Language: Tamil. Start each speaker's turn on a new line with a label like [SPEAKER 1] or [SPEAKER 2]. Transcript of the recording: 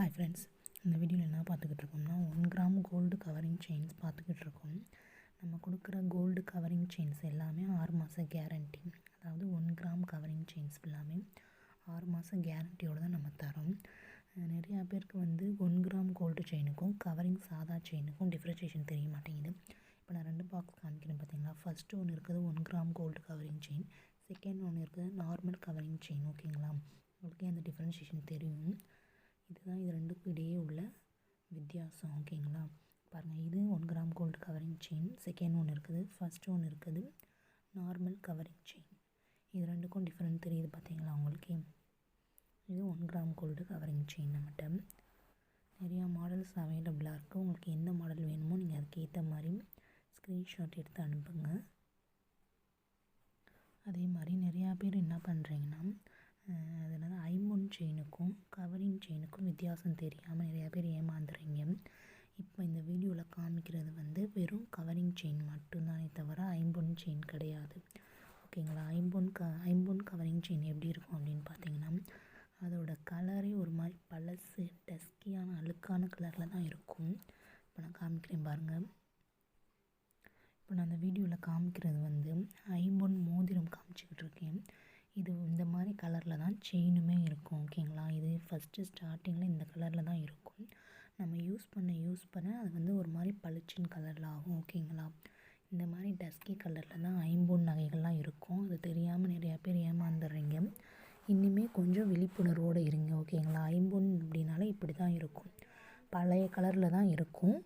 [SPEAKER 1] ஹாய் ஃப்ரெண்ட்ஸ் இந்த வீடியோவில் என்ன பார்த்துக்கிட்டு இருக்கோம்னா one gram gold covering chains பார்த்துக்கிட்டு இருக்கோம். நம்ம கொடுக்குற கோல்டு கவரிங் செயின்ஸ் எல்லாமே ஆறு மாத கேரண்டி அதாவது ஒன் கிராம் கவரிங் செயின்ஸ் எல்லாமே ஆறு மாதம் கேரண்டியோடு தான் நம்ம தரோம். நிறையா பேருக்கு வந்து ஒன் கிராம் கோல்டு செயினுக்கும் கவரிங் சாதா செயினுக்கும் டிஃப்ரென்ஷியேஷன் தெரிய மாட்டேங்குது. இப்போ நான் ரெண்டு பாக்ஸ் காமிக்கிறேன் பார்த்தீங்களா ஃபஸ்ட்டு ஒன்று இருக்குது one gram gold covering chain second ஒன்று இருக்குது நார்மல் கவரிங் செயின் ஓகேங்களா உங்களுக்கே அந்த டிஃப்ரென்ஷியேஷன் தெரியும். இதுதான் இது ரெண்டுக்கும் இடையே உள்ள வித்தியாசம் ஓகேங்களா? பாருங்கள் இது one gram gold covering chain second ஒன்று இருக்குது. ஃபஸ்ட் ஒன்று இருக்குது. நார்மல் கவரிங் செயின் இது ரெண்டுக்கும் டிஃப்ரெண்ட் தெரியுது பார்த்தீங்களா உங்களுக்கு? இது one gram gold covering chain நம்மகிட்ட. நிறையா மாடல்ஸ் அவைலபிளாக இருக்குது உங்களுக்கு எந்த மாடல் வேணுமோ நீங்கள் அதுக்கேற்ற மாதிரி ஸ்க்ரீன்ஷாட் எடுத்து அனுப்புங்க. அதே மாதிரி நிறையா பேர் என்ன பண்ணுறீங்கன்னா அது செயினுக்கும் கவரிங் செயினுக்கும் வித்தியாசம் தெரியாமல் நிறையா பேர் ஏமாந்துறீங்க. இப்போ இந்த வீடியோவில் காமிக்கிறது வந்து வெறும் கவரிங் செயின் மட்டும்தானே தவிர ஐம்பொன் செயின் கிடையாது. ஓகேங்களா? ஐம்பொன் க ஐம்பொன் கவரிங் செயின் எப்படி இருக்கும் அப்படின்னு பார்த்தீங்கன்னா அதோட கலரே ஒரு மாதிரி பழசு டஸ்கியான அழுக்கான கலரில் தான் இருக்கும். இப்போ நான் காமிக்கிறேன் பாருங்கள் இப்போ நான் அந்த வீடியோவில் காமிக்கிறது வந்து ஐம்பொன் மோதிரம் காமிச்சிக்கிட்டு இருக்கேன். இது இந்த மாதிரி கலரில் தான் செயினுமே இருக்கும் ஓகேங்களா இது ஃபஸ்ட்டு ஸ்டார்டிங்கில் இந்த கலரில் தான் இருக்கும். நம்ம யூஸ் பண்ண யூஸ் பண்ண அது வந்து ஒரு மாதிரி பளிச்சின் கலரில் ஆகும் ஓகேங்களா இந்த மாதிரி டஸ்கி கலரில் தான் ஐம்பொன் நகைகள்லாம் இருக்கும். அது தெரியாமல் நிறையா பேர் ஏமாந்துடுறீங்க. இன்னுமே கொஞ்சம் விழிப்புணர்வோடு இருங்க ஓகேங்களா ஐம்பொன் அப்படின்னாலே இப்படி தான் இருக்கும். பழைய கலரில் தான் இருக்கும்.